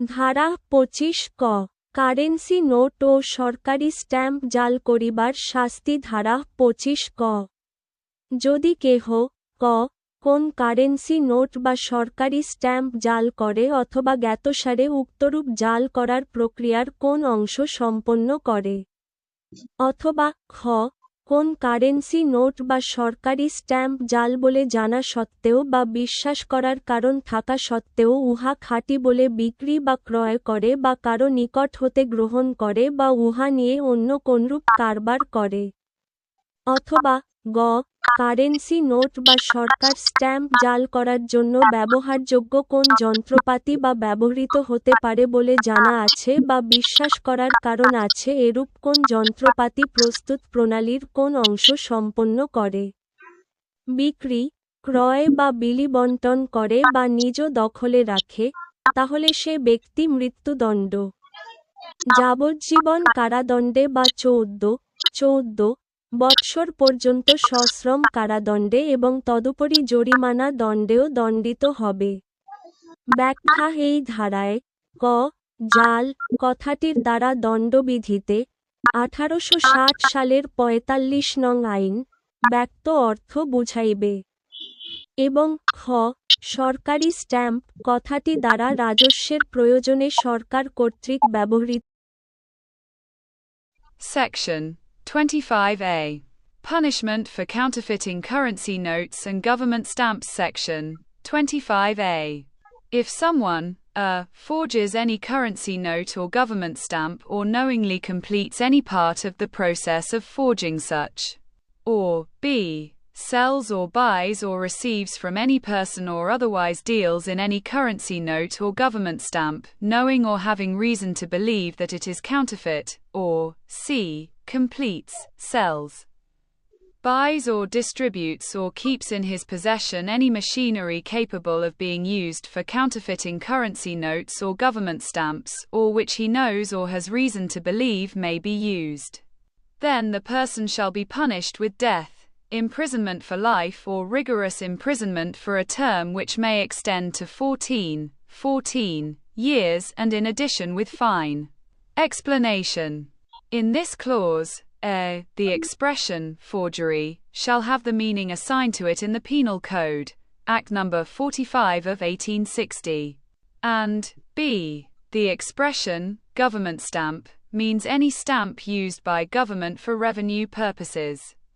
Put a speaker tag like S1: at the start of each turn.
S1: ধারা পঁচিশ ক। কারেন্সি নোট ও সরকারি স্ট্যাম্প জাল করিবার শাস্তি ধারা পঁচিশ ক। যদি কেহ, ক, কোন কারেন্সি নোট বা সরকারি স্ট্যাম্প জাল করে অথবা জ্ঞাতসারে উক্তরূপ জাল করার প্রক্রিয়ার কোন অংশ সম্পন্ন করে? অথবা, খ কোন কারেন্সি নোট বা সরকারি স্ট্যাম্প জাল বলে জানা সত্ত্বেও বা বিশ্বাস করার কারণ থাকা সত্ত্বেও উহা খাঁটি বলে বিক্রি বা ক্রয় করে বা কারও নিকট হতে গ্রহণ করে বা উহা নিয়ে অন্য কোনরূপ কারবার করে। অথবা গ কারেন্সি নোট বা সরকার স্ট্যাম্প জাল করার জন্য ব্যবহারযোগ্য কোন যন্ত্রপাতি বা ব্যবহৃত হতে পারে বলে জানা আছে বা বিশ্বাস করার কারণ আছে এরূপ কোন যন্ত্রপাতি প্রস্তুত প্রণালীর কোন অংশ সম্পন্ন করে? বিক্রি, ক্রয় বা বিলি বন্টন করে বা নিজ দখলে রাখে, তাহলে সে ব্যক্তি মৃত্যুদণ্ড। যাবজ্জীবন কারাদণ্ডে বা চৌদ্দ চৌদ্দ বৎসর পর্যন্ত সশ্রম কারাদণ্ডে এবং তদুপরি জরিমানা দণ্ডেও দণ্ডিত হবে। ব্যাখ্যা এই ধারায়, ক, জাল, কথাটির দ্বারা দণ্ডবিধিতে আঠারোশো ষাট সালের পঁয়তাল্লিশ নং আইন ব্যক্ত অর্থ বুঝাইবে এবং খ, সরকারি স্ট্যাম্প কথাটি দ্বারা রাজস্বের প্রয়োজনে সরকার কর্তৃক ব্যবহৃত
S2: Section 25A. Punishment for counterfeiting currency notes and government stamps. Section 25A. If someone, a, forges any currency note or government stamp or knowingly completes any part of the process of forging such, or b, sells or buys or receives from any person or otherwise deals in any currency note or government stamp, knowing or having reason to believe that it is counterfeit, or c, completes, sells, buys or distributes or keeps in his possession any machinery capable of being used for counterfeiting currency notes or government stamps, or which he knows or has reason to believe may be used. Then the person shall be punished with death, imprisonment for life or rigorous imprisonment for a term which may extend to 14, 14 years and in addition with fine. Explanation. In this clause, a, the expression forgery shall have the meaning assigned to it in the Penal Code, Act Number 45 of 1860, and b, the expression government stamp means any stamp used by government for revenue purposes.